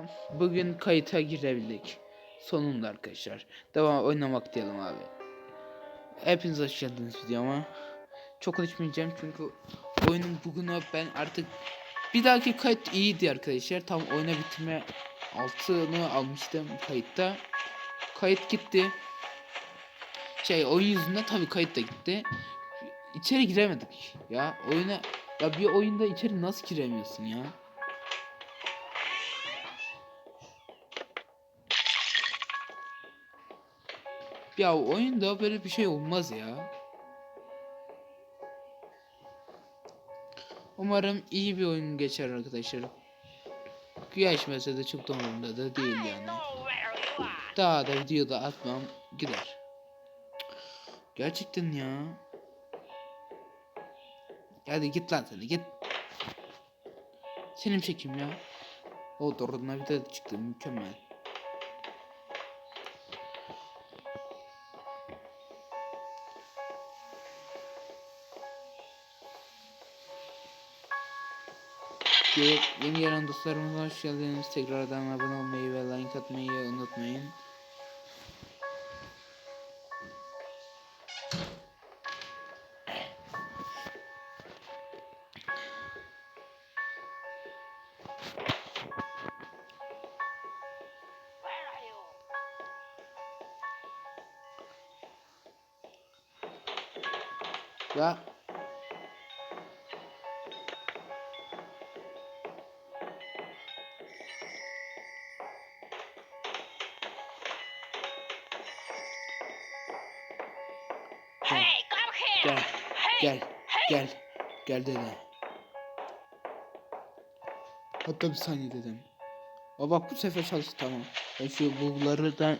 Tamam. Bugün kayıta girebildik. Sonunda arkadaşlar. Devam oynamak diyelim abi. Hepiniz hoş geldiniz videoma. Çok konuşmayacağım çünkü oyunun bugünü ben artık bir dahaki kayıt iyiydi arkadaşlar. Tam oyuna bitirme altını almıştım kayıtta. Kayıt gitti. Şey oyun yüzünden tabii kayıt da gitti. İçeri giremedik ya. Oyuna ya bir oyunda içeri nasıl giremiyorsun ya? Ya oyunda böyle bir şey olmaz ya. Umarım iyi bir oyun geçer arkadaşlar. Geçmese de çok da umurumda da değil yani. Daha da videoda atmam gider. Gerçekten ya. Hadi git lan sen git. Senin çekim ya. O doğrudan bir de çıktı mükemmel. Ye- Yeni gelen dostlarımıza hoş geldiniz. Tekrardan abone olmayı ve like atmayı unutmayın. Ya gel gel gel gel dede. Hatta bir saniye dedim. O bak bu sefer çalıştı tamam. Ben şu bugları da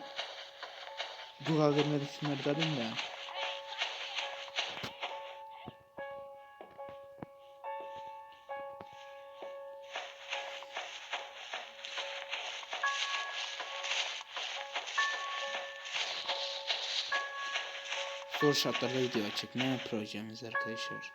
Bug hakkında şunları da alayım Zor şartlarda video çekme projemiz arkadaşlar.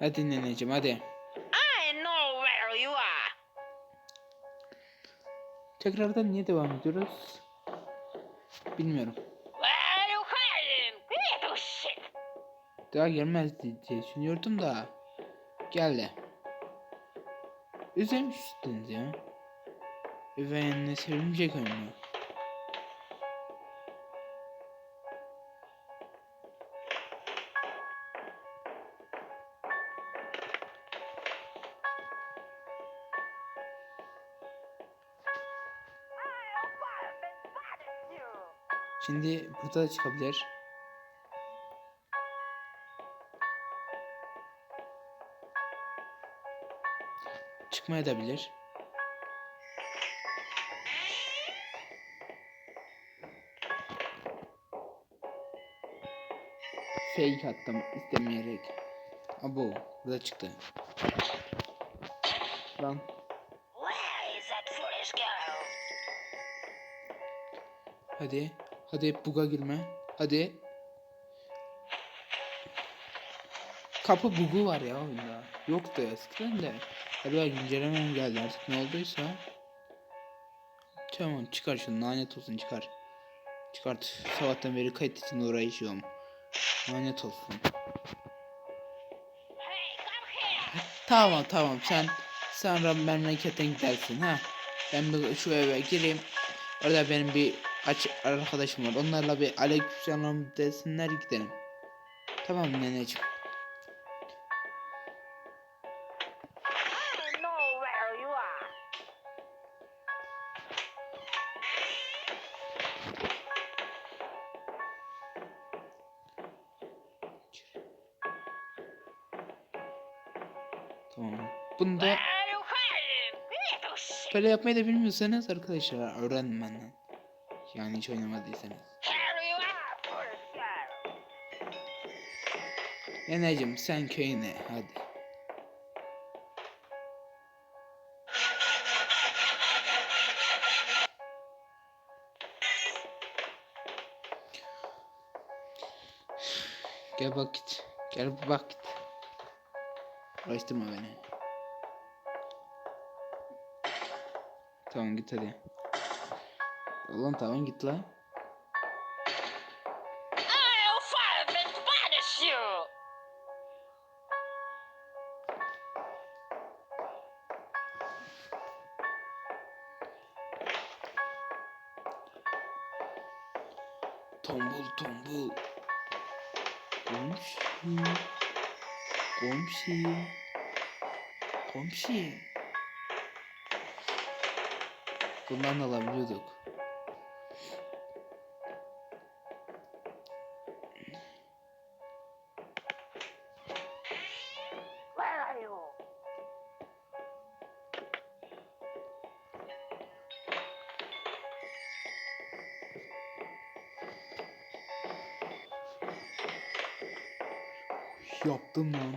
Hadi neneciğim hadi. I know where you are. Tekrardan niye devam ediyoruz? Bilmiyorum. Where you hiding? Little shit. Daha gelmezdi diye düşünüyordum da. Geldi. Üzülmüştünüz ya. Ve ne sevinecek oyunu. Şimdi burada da çıkabilir. Çıkmaya da bilir. Fake attım istemeyerek. Abo burada çıktı. Lan hadi. Hadi buga girme. Hadi. Kapı bugu var ya oyunda. Yoktu eskiden de. Galiba güncelleme mi geldi artık ne olduysa. Tamam çıkar şunu lanet olsun çıkar. Çıkart. Sabahtan beri kayıt için uğraşıyorum. Lanet olsun. Tamam tamam sen sonra memleketten gidersin ha. Ben bir şu eve gireyim. Orada benim bir aç arkadaşım var. Onlarla bir aleykümselam desinler gidelim. Tamam neneciğim. Tamam. Bunu da böyle yapmayı da bilmiyorsanız arkadaşlar öğrenin benden. Yani hiç oynamadıysanız. Neneciğim sen köyüne hadi. Gel bak git. Gel bak git. Uğraştırma beni. Tamam git hadi. Lan tamam git lan. Tombul tombul. Komşu. Komşu. Komşu. Bundan alabiliyorduk. Yaptım lan.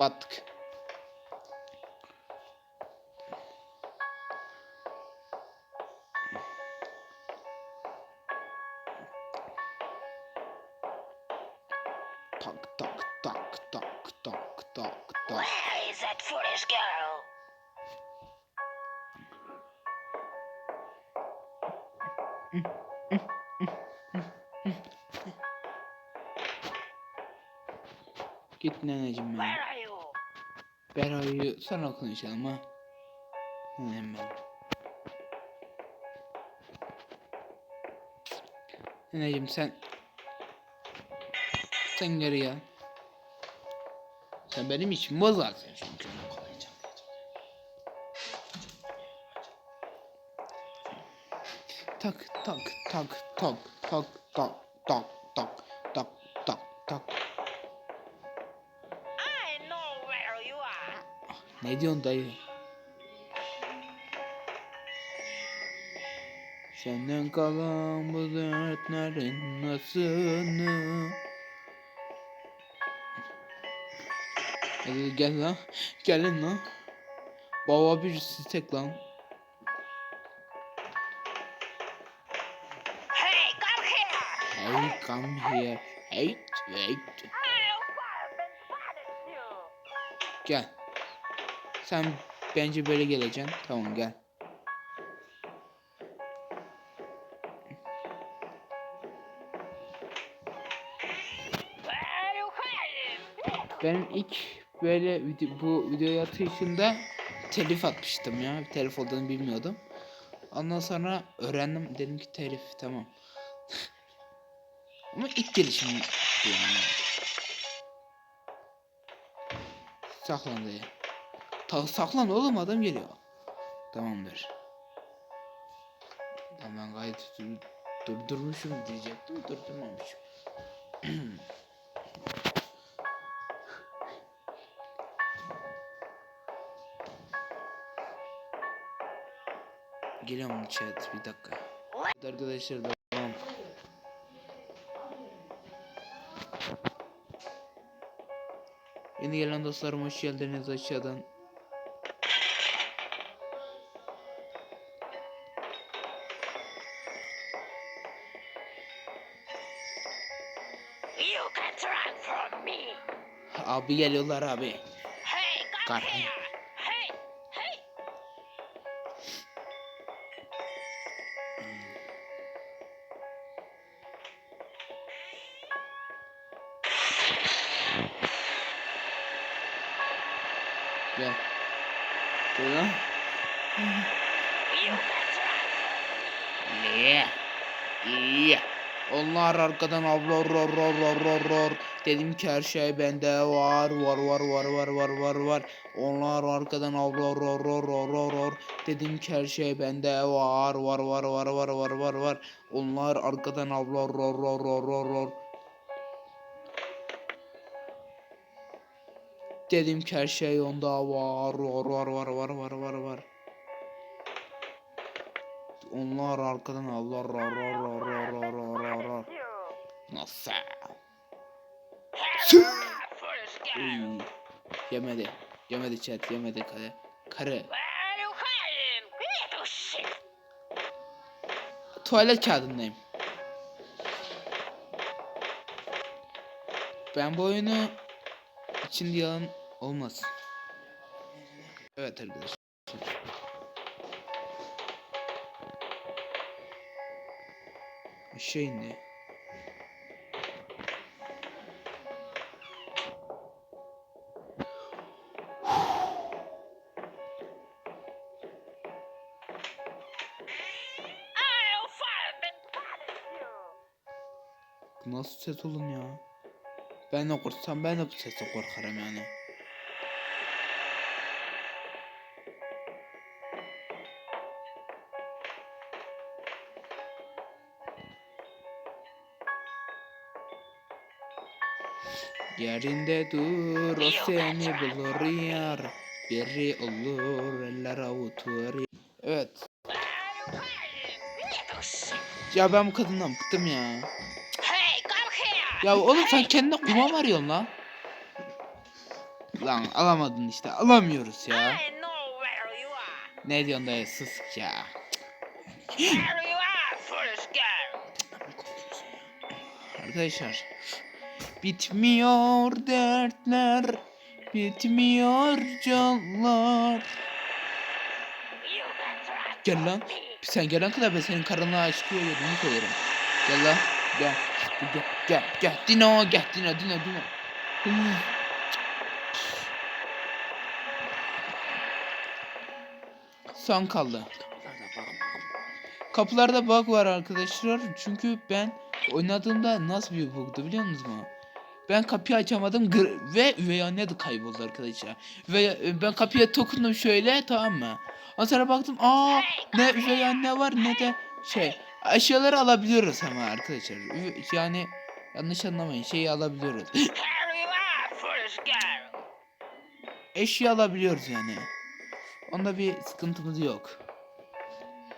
Battık. Tak tak tak tak tak tak. Where is that foolish girl? Neneciğim ben. Beray'ı sonra konuşalım ha. Nenem ben. Neneciğim sen... Sen geri gel. Sen benim için boz zaten çünkü. Tak tak tak tak tak tak tak. Ne diyorsun dayı? Senden kalan bu dertlerin nasılını Hadi gel lan. Gelin lan. Baba bir stek lan. Hey, come here. Hey come here. Hey wait. Gel. Sen bence böyle geleceksin. Tamam gel. Benim ilk böyle bu videoyu atışında telif atmıştım ya. Telif olduğunu bilmiyordum. Ondan sonra öğrendim. Dedim ki telif tamam. Ama ilk gelişim yani. Saklan diye. Ta saklan oğlum adam geliyor. Tamamdır. Tamam ben gayet dur- durdurmuşum diyecektim. Durdurmamışım. Geliyorum chat bir dakika. Evet Arkadaşlar devam. Yeni gelen dostlarım hoş geldiniz aşağıdan. abi geliyorlar abi. Karhın. Gel. Dur lan. Ne? Onlar arkadan avlar ror ror ror ror ror. Dedim ki her şey bende var var var var var var var var. Onlar arkadan avlor ror ror ror ror ror. Dedim ki her şey bende var var var var var var var var. Onlar arkadan avlor ror ror ror ror ror. Dedim ki her şey onda var var var var var var var var. Onlar arkadan ra ra ra ra ra ra ra. Nasıl? Hmm. yemedi. Yemedi chat. Yemedi kare. Kare. Tuvalet kağıdındayım. Ben bu oyunu içinde yalan olmaz. Evet arkadaşlar. Şey ne? Nasıl ses oğlum ya? Ben de korksam ben de bu sese korkarım yani. Yerinde dur o seni bulur yar Biri olur eller avutur Evet ya ben bu kadından bıktım ya. Ya oğlum sen kendine kuma mı arıyorsun lan? Lan alamadın işte alamıyoruz ya. Ne diyorsun dayı sus ya. Arkadaşlar. Bitmiyor dertler. Bitmiyor canlar. Gel lan. Sen gelen kadar ben senin karınla açıklıyor yolunu söylerim. Gel lan. Gel. Gel gel gel. Dino gel Dino Dino Dino. Son kaldı. Kapılarda bug var arkadaşlar. Çünkü ben oynadığımda nasıl bir bug'du biliyor musunuz? Ben kapıyı açamadım ve üvey anne de kayboldu arkadaşlar. Ve e, ben kapıya dokundum şöyle tamam mı? Ondan sonra baktım aa ne üvey anne var ne de şey eşyaları alabiliyoruz ama arkadaşlar. Yani yanlış anlamayın şeyi alabiliyoruz. Eşya alabiliyoruz yani. Onda bir sıkıntımız yok.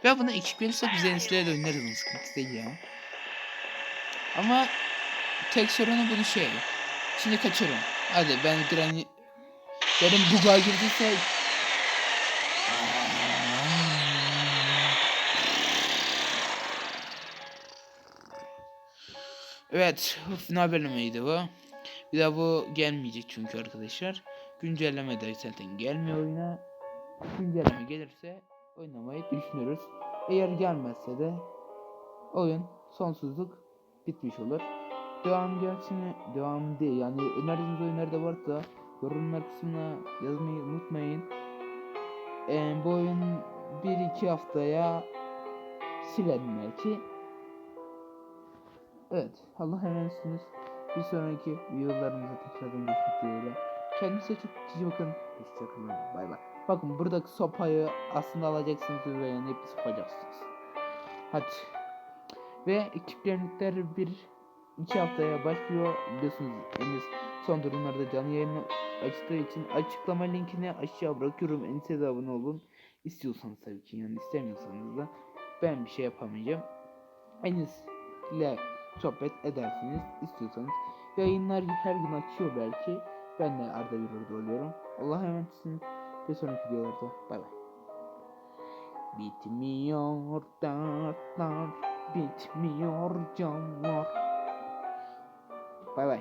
Ve bunu ekip gelirse biz enişteyle oynarız bunun sıkıntı değil ya. Ama tek sorunu bunu şey. Şimdi kaçıyorum. Hadi ben Granny... Benim buga girdiyse... Evet, final bölümüydü bu. Bir daha bu gelmeyecek çünkü arkadaşlar. Güncelleme de zaten gelmiyor oyuna. Güncelleme gelirse oynamayı düşünürüz. Eğer gelmezse de oyun sonsuzluk bitmiş olur. Devam gelsin? Devam değil. Yani önerdiğiniz oyunlar da varsa yorumlar kısmına yazmayı unutmayın. Ee, bu oyun 1-2 haftaya silerim belki. Evet. Allah emanetsiniz. Bir sonraki videolarımızda tekrardan görüşmek dileğiyle. Kendinize çok iyi bakın. Hoşçakalın. Bay bay. Bakın buradaki sopayı aslında alacaksınız ve yani hep sopacaksınız. Hadi. Ve ekiplerlikler bir iki haftaya başlıyor. Biliyorsunuz Enes son durumlarda canlı yayını açtığı için açıklama linkini aşağı bırakıyorum. Enes'e de abone olun. İstiyorsanız tabii ki yani istemiyorsanız da ben bir şey yapamayacağım. Enes ile sohbet edersiniz istiyorsanız. Yayınlar her gün açıyor belki. Ben de arada bir orada oluyorum. Allah'a emanetsiniz. Bir sonraki videolarda bay bay. Bitmiyor dertler, bitmiyor canlar. Bay bay.